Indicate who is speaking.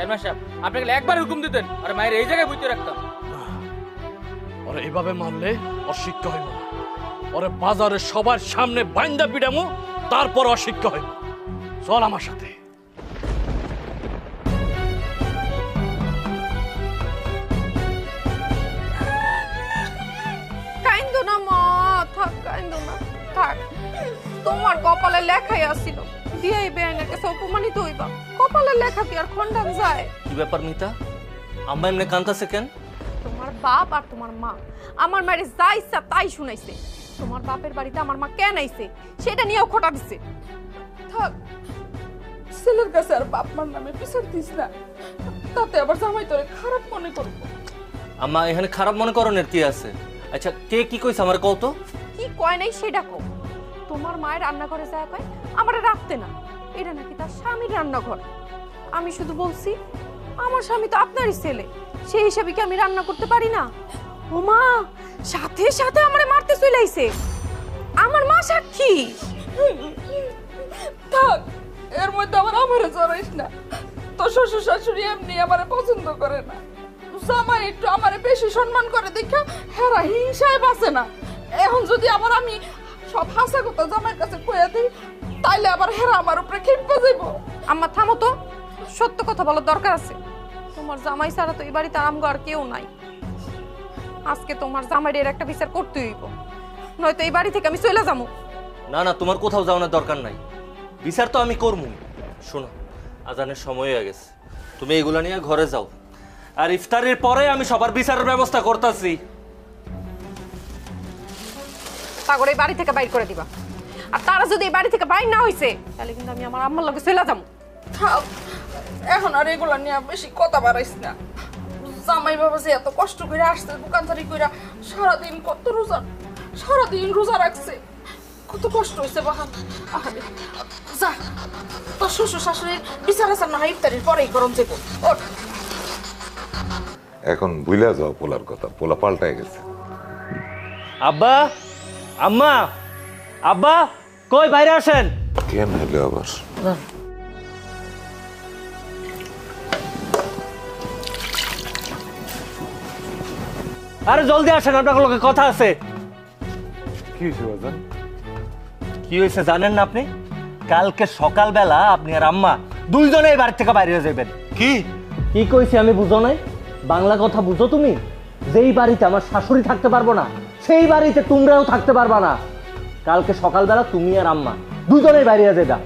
Speaker 1: Chairman সাহেব আপনাকে একবার হুকুম দিতেন আর মায়ের এই জায়গায় বুঝতে রাখতাম।
Speaker 2: ওরে এভাবে মারলে অশিক্ষা হইব না। ওরে বাজারে সবার সামনে বাইন্দা পিডামু তারপর অশিক্ষা হইব। চল আমার সাথে।
Speaker 3: কাইন্দো না মা থাক কাইন্দো না থাক। তোমার কপালে লেখাই আসছিল বিয়ে বেআইনের কাছে অপমানিত হইবা। কপালে লেখা কি আর খণ্ডান যায়?
Speaker 4: কি ব্যাপার মিতা? আম্মা এমনি কান্তাছে কেন?
Speaker 3: তোমার বাপ আর তোমার মা আমার মায়ের যা ইচ্ছা তাই শুনাইছে। তোমার বাপের বাড়িতে আমার মা কেন আইছে সেটা নিয়েও খোটা দিছে।
Speaker 5: থাক ছেলের কাছে আর বাপ মার নামে বিচার দিস না। তাতে আবার জামাই তোরে খারাপ মনে করব।
Speaker 4: আম্মা এখানে খারাপ মনে করণের কি আছে? আচ্ছা কে কি কইছে আমার কও তো?
Speaker 3: কি কয় নাই সেটা কো তোমার মায়ের রান্নাঘরে যায় কয়, আমার রাখতে না। এটা নাকি তার স্বামীর রান্নাঘর। আমি শুধু বলছি, আমার স্বামী তো আপনারই ছেলে। সেই হিসাবে কি আমি রান্না করতে পারি না? ও মা, সাথে সাথে আমারে মারতে চলে আইছে। আমার মা সাক্ষী।
Speaker 5: থাক, এর মধ্যে আবার আমারে জড়াইস না। তো শ্বশুর শাশুড়ি এমনি আমারে পছন্দ করে না। জামাই একটু আমারে বেশি সম্মান করে দেখা হেরা হিংসায় বাঁচে না। এখন যদি আবার আমি সব হাসা কথা জামাইয়ের কাছে কইয়া দিই তাইলে আবার হেরা আমার উপরে খেপে যাইব।
Speaker 3: আম্মা থামো তো। সত্য কথা বলার দরকার আছে। তোমার জামাই ছাড়া তো এই বাড়িতে আমগো আর কেউ নাই। আজকে তোমার জামাইয়ের একটা বিচার করতে হইব। নয়তো এই বাড়ি থেকে আমি চলে যাব
Speaker 4: না না তোমার কোথাও যাওয়ানোর দরকার নাই। বিচার তো আমি করব শোনো আজানের সময় হয়ে গেছে। তুমি এগুলা নিয়ে ঘরে যাও। আর ইফতারের পরে আমি সবার বিচারের ব্যবস্থা করতেছি।
Speaker 3: তাগর এই বাড়ি থেকে বাইর করে দিবা। আর তারা যদি এই বাড়ি থেকে বাইর না হইছে তাহলে কিন্তু আমি আমার আম্মার লগে চলে যাব
Speaker 5: থাক এখন আর এগুলা নিয়ে বেশি কথা বাড়াইস না। জামাই বাবা যে এত কষ্ট করে আসছে দোকানদারি করে সারাদিন কত রোজা সারাদিন রোজা রাখছে। কত কষ্ট হয়েছে বাহান যা। তোর শ্বশুর শাশুড়ির বিচার আচার না ইফতারির পরেই গরম ওঠ।
Speaker 6: এখন ভুলে যাও পোলার কথা পোলা পাল্টায় গেছে।
Speaker 4: আব্বা! আম্মা আব্বা কই বাইরে আসেন?
Speaker 6: কেন হইল আবার?
Speaker 4: আরে জলদি আসেন আপনার লোকে কথা আছে।
Speaker 6: কি হয়েছে বাজান?
Speaker 4: কি হয়েছে জানেন না আপনি? কালকে সকালবেলা আপনি আর আম্মা দুইজনে এই বাড়ি থেকে বাইরে হয়ে যাবেন।
Speaker 6: কি?
Speaker 4: কি কইছি আমি বুঝো নাই? বাংলা কথা বুঝো তুমি? যেই বাড়িতে আমার শাশুড়ি থাকতে পারব না সেই বাড়িতে তোমরাও থাকতে পারবা না। কালকে সকালবেলা তুমি আর আম্মা দুজনেই বাইরে যাবা।